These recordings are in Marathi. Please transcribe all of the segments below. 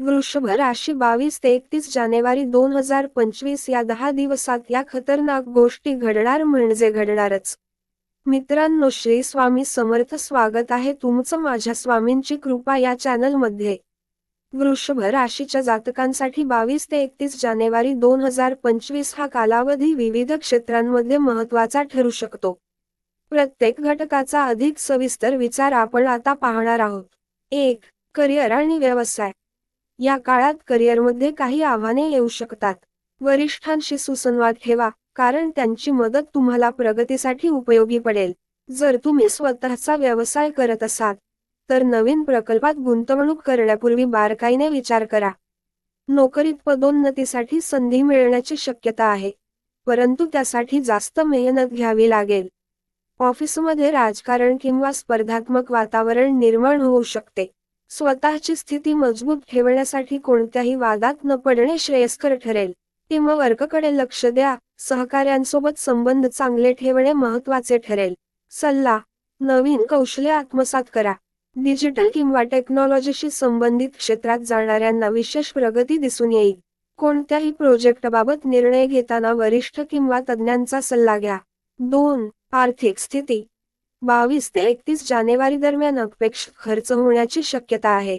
वृषभ राशी बावीस ते एकतीस जानेवारी दोन हजार पंचवीस या दहा दिवसात या खतरनाक गोष्टी घडणार म्हणजे घडणारच. मित्रांनो श्री स्वामी समर्थ स्वागत आहे तुमचं माझ्या स्वामींची कृपा या चॅनलमध्ये. वृषभ राशीच्या जातकांसाठी बावीस ते एकतीस जानेवारी दोन हजार पंचवीस हा कालावधी विविध क्षेत्रांमध्ये महत्त्वाचा ठरू शकतो. प्रत्येक घटकाचा अधिक सविस्तर विचार आपण आता पाहणार आहोत. एक करिअर आणि व्यवसाय. या काळात करिअरमध्ये काही आव्हाने येऊ शकतात. वरिष्ठांशी सुसंवाद ठेवा कारण त्यांची मदत तुम्हाला प्रगतीसाठी उपयोगी पडेल. जर तुम्ही स्वतःचा व्यवसाय करत असाल तर नवीन प्रकल्पात गुंतवणूक करण्यापूर्वी बारकाईने विचार करा. नोकरीत पदोन्नतीसाठी संधी मिळण्याची शक्यता आहे परंतु त्यासाठी जास्त मेहनत घ्यावी लागेल. ऑफिसमध्ये राजकारण किंवा स्पर्धात्मक वातावरण निर्माण होऊ शकते. स्वतःची स्थिती मजबूत ठेवण्यासाठी कोणत्याही वादात न पडणे श्रेयस्कर ठरेल. टीमवर्ककडे लक्ष द्या सहकाऱ्यांसोबत संबंध चांगले ठेवणे महत्त्वाचे ठरेल. सल्ला नवीन कौशल्य आत्मसात करा. डिजिटल किंवा टेक्नॉलॉजीशी संबंधित क्षेत्रात जाणाऱ्यांना विशेष प्रगती दिसून येईल. कोणत्याही प्रोजेक्टबाबत निर्णय घेताना वरिष्ठ किंवा तज्ज्ञांचा सल्ला घ्या. दोन आर्थिक स्थिती. बावीस ते एकतीस जानेवारी दरम्यान अपेक्षित खर्च होण्याची शक्यता आहे.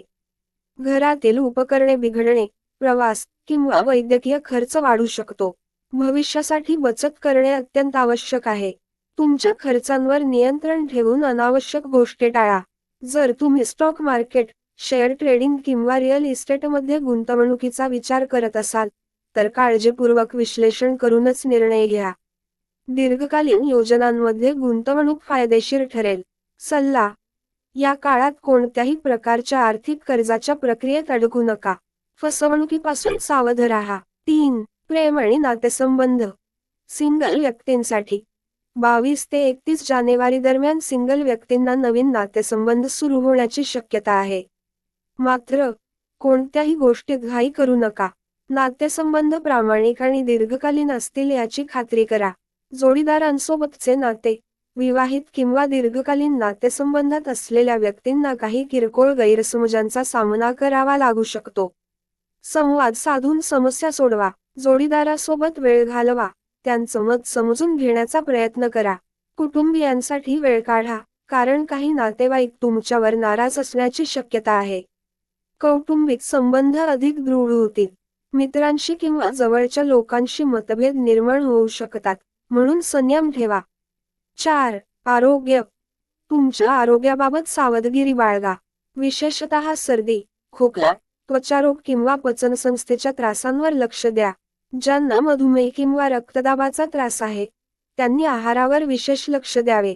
घरातील उपकरणे बिघडणे प्रवास किंवा वैद्यकीय खर्च वाढू शकतो. भविष्यासाठी बचत करणे अत्यंत आवश्यक आहे. तुमच्या खर्चांवर नियंत्रण ठेवून अनावश्यक गोष्टी टाळा. जर तुम्ही स्टॉक मार्केट शेअर ट्रेडिंग किंवा रिअल इस्टेटमध्ये गुंतवणुकीचा विचार करत असाल तर काळजीपूर्वक विश्लेषण करूनच निर्णय घ्या. दीर्घकालीन योजनांमध्ये गुंतवणूक फायदेशीर ठरेल. सल्ला या काळात कोणत्याही प्रकारच्या आर्थिक कर्जाच्या प्रक्रियेत अडकू नका. फसवणुकीपासून सावध राहा. तीन प्रेम आणि नातेसंबंध. सिंगल व्यक्तींसाठी. बावीस ते एकतीस जानेवारी दरम्यान सिंगल व्यक्तींना नवीन नातेसंबंध सुरू होण्याची शक्यता आहे. मात्र कोणत्याही गोष्टीत घाई करू नका. नातेसंबंध प्रामाणिक आणि दीर्घकालीन असतील याची खात्री करा. जोडीदारांसोबतचे नाते विवाहित किंवा दीर्घकालीन नातेसंबंधात असलेल्या व्यक्तींना काही किरकोळ गैरसमजांचा सामना करावा लागू शकतो. संवाद साधून समस्या सोडवा जोडीदारासोबत वेळ घालवा त्यांचं मत समजून घेण्याचा प्रयत्न करा. कुटुंबियांसाठी वेळ काढा कारण काही नातेवाईक तुमच्यावर नाराज असण्याची शक्यता आहे. कौटुंबिक संबंध अधिक दृढ होतील. मित्रांशी किंवा जवळच्या लोकांशी मतभेद निर्माण होऊ शकतात. म्हणून संयम ठेवा. चार आरोग्य. तुमच्या आरोग्याबाबत सावधगिरी बाळगा. विशेषतः सर्दी खोकला त्वचारोग किंवा पचनसंस्थेच्या त्रासांवर लक्ष द्या. ज्यांना मधुमेह किंवा रक्तदाबाचा त्रास आहे त्यांनी आहारावर विशेष लक्ष द्यावे.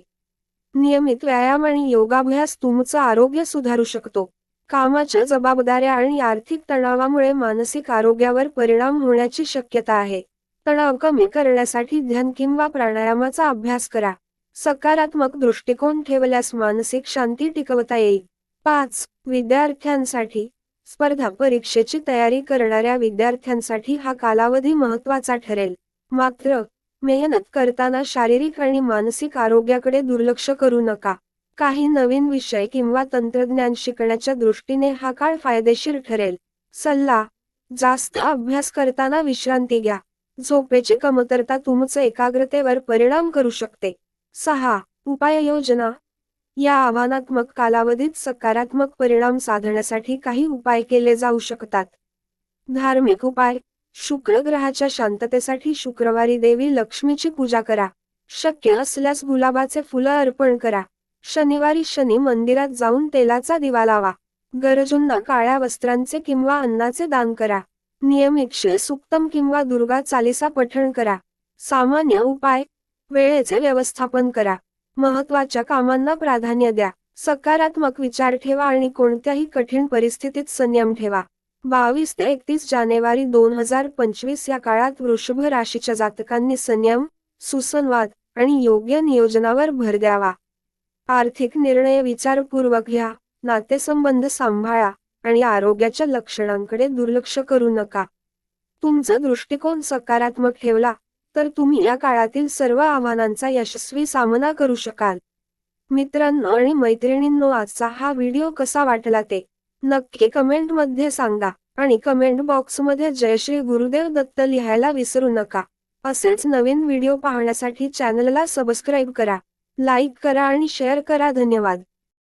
नियमित व्यायाम आणि योगाभ्यास तुमचं आरोग्य सुधारू शकतो. कामाच्या जबाबदाऱ्या आणि आर्थिक तणावामुळे मानसिक आरोग्यावर परिणाम होण्याची शक्यता आहे. तणाव कमी करण्यासाठी ध्यान किंवा प्राणायामाचा अभ्यास करा. सकारात्मक दृष्टिकोन ठेवल्यास मानसिक शांती टिकवता येईल. पाच. विद्यार्थ्यांसाठी स्पर्धा परीक्षेची तयारी करणाऱ्या विद्यार्थ्यांसाठी हा कालावधी महत्त्वाचा ठरेल. मात्र मेहनत करताना शारीरिक आणि मानसिक आरोग्याकडे दुर्लक्ष करू नका. काही नवीन विषय किंवा तंत्रज्ञान शिकण्याच्या दृष्टीने हा काळ फायदेशीर ठरेल. सल्ला जास्त अभ्यास करताना विश्रांती घ्या. झोपेची कमतरता तुमचं एकाग्रतेवर परिणाम करू शकते. सहा. उपाययोजना. या आव्हानात्मक कालावधीत सकारात्मक परिणाम साधण्यासाठी काही उपाय केले जाऊ शकतात. धार्मिक उपाय. शुक्र ग्रहाच्या शांततेसाठी शुक्रवारी देवी लक्ष्मीची पूजा करा. शक्य असल्यास गुलाबाचे फुलं अर्पण करा. शनिवारी शनी मंदिरात जाऊन तेलाचा दिवा लावा. गरजूंना काळ्या वस्त्रांचे किंवा अन्नाचे दान करा. नियमित एकशे सुक्तम किंवा दुर्गा चालिसा पठण करा. सामान्य उपाय वेळेचे व्यवस्थापन करा. महत्त्वाच्या कामांना प्राधान्य द्या. सकारात्मक विचार ठेवा आणि कोणत्याही कठीण परिस्थितीत संयम ठेवा. बावीस ते एकतीस जानेवारी दोन हजार पंचवीस या काळात वृषभ राशीच्या जातकांनी संयम सुसंवाद आणि योग्य नियोजनावर भर द्यावा. आर्थिक निर्णय विचारपूर्वक घ्या. नातेसंबंध सांभाळा. आणि आरोग्याच्या लक्षणांकडे दुर्लक्ष करू नका. तुमचा दृष्टिकोन सकारात्मक ठेवला तर तुम्ही या काळातील सर्व आव्हानांचा यशस्वी सामना करू शकाल. मित्रांनो आणि मैत्रिणींनो आजचा हा व्हिडिओ कसा वाटला ते नक्की कमेंटमध्ये सांगा आणि कमेंट बॉक्समध्ये जय श्री गुरुदेव दत्त लिहायला विसरू नका. असेच नवीन व्हिडिओ पाहण्यासाठी चॅनलला सबस्क्राईब करा लाईक करा आणि शेअर करा. धन्यवाद.